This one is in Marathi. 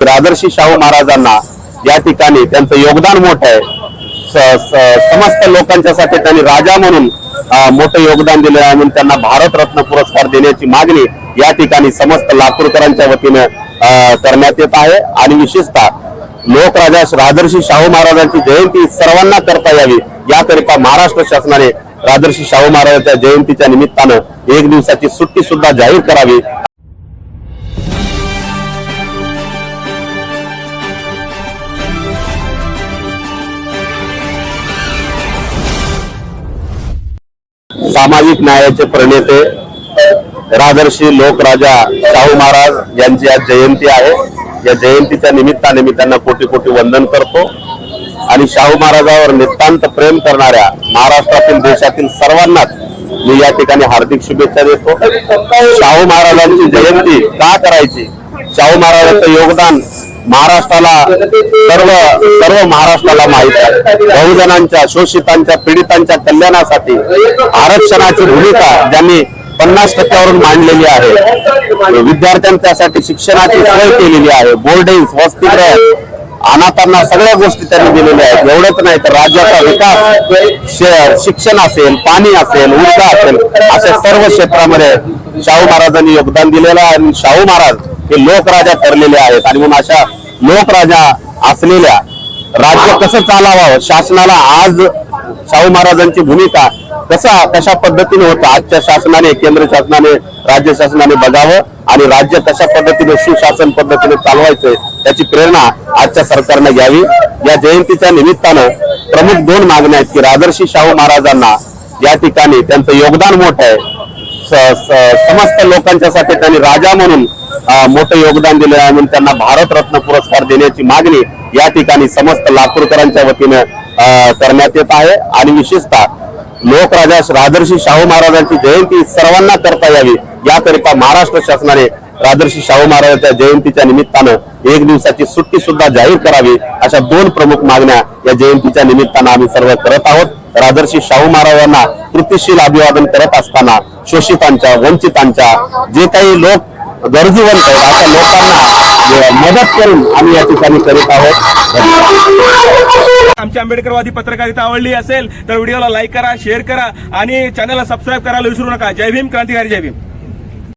राजर्षी शाहू महाराजांना या ठिकाणी त्यांचं योगदान मोठं आहे. समस्त लोकांच्यासाठी त्यांनी राजा म्हणून मोठं योगदान दिलं आहे म्हणून त्यांना भारतरत्न पुरस्कार देण्याची मागणी या ठिकाणी समस्त लातूरकरांच्या वतीनं अं, करण्यात येत आहे. आणि विशेषतः लोकराजा राजर्षी शाहू महाराजांची जयंती सर्वांना करता यावी याकरिता महाराष्ट्र शासनाने राजर्षी शाहू महाराजांच्या जयंतीच्या निमित्तानं एक दिवसाची सुट्टी सुद्धा जाहीर करावी. सामाजिक न्यायाचे प्रणेते राजर्षी लोकराजा शाहू महाराज यांची आज जयंती आहे. या जयंतीच्या निमित्ताने मी त्यांना कोटी कोटी वंदन करतो. आणि शाहू महाराजावर नितांत प्रेम करणाऱ्या महाराष्ट्रातील देशातील सर्वांनाच मी या ठिकाणी हार्दिक शुभेच्छा देतो. शाहू महाराजांची जयंती का करायची? शाहू महाराजांचं योगदान महाराष्ट्राला सर्व सर्व महाराष्ट्राला माहीत आहे. बहुजनांच्या शोषितांच्या पीडितांच्या कल्याणासाठी आरक्षणाची भूमिका ज्यांनी पन्नास टक्क्यावरून मांडलेली आहे. विद्यार्थ्यांच्यासाठी शिक्षणाची सोय केलेली आहे. बोर्डिंग वसतिगृह अनाथांना सगळ्या गोष्टी त्यांनी दिलेल्या आहेत. एवढंच नाही तर राज्याचा विकास शहर शिक्षण असेल पाणी असेल ऊर्जा असेल अशा सर्व क्षेत्रामध्ये शाहू महाराजांनी योगदान दिलेलं आहे आणि शाहू महाराज हे लोकराजा ठरलेले आहेत. आणि म्हणून अशा लोकराजा असलेल्या राज्य कसं चालावं शासनाला आज शाहू महाराजांची भूमिका कसा कशा पद्धतीने होतं आजच्या शासनाने केंद्र शासनाने राज्य शासनाने बघावं आणि राज्य कशा पद्धतीने सुशासन पद्धतीने चालवायचंय त्याची प्रेरणा आजच्या सरकारने घ्यावी. या जयंतीच्या निमित्तानं प्रमुख दोन मागण्या आहेत की राजर्षी शाहू महाराजांना या ठिकाणी त्यांचं योगदान मोठं आहे. समस्त लोकांच्यासाठी त्यांनी राजा म्हणून मोठं योगदान दिलं आहे म्हणून त्यांना भारतरत्न पुरस्कार देण्याची मागणी या ठिकाणी समस्त लातूरकरांच्या वतीनं करण्यात येत आहे. आणि विशेषतः लोकराजा राजर्षी शाहू महाराजांची जयंती सर्वांना करता यावी याकरिता महाराष्ट्र शासनाने राजर्षी शाहू महाराजांच्या जयंतीच्या निमित्तानं एक दिवसाची सुट्टी सुद्धा जाहीर करावी अशा दोन प्रमुख मागण्या या जयंतीच्या निमित्तानं आम्ही सर्व करत आहोत. राजर्षी शाहू महाराजांना कृतीशील अभिवादन करत असताना शोषितांच्या वंचितांच्या जे काही लोक गरजूवंत आहेत अशा लोकांना मदत करून आम्ही या ठिकाणी करीत आहोत. आमची आंबेडकरवादी पत्रकारिता आवडली असेल तर व्हिडिओला लाईक करा शेअर करा आणि चॅनलला सबस्क्राईब करायला विसरू नका. जय भीम क्रांतिकारी जय भीम.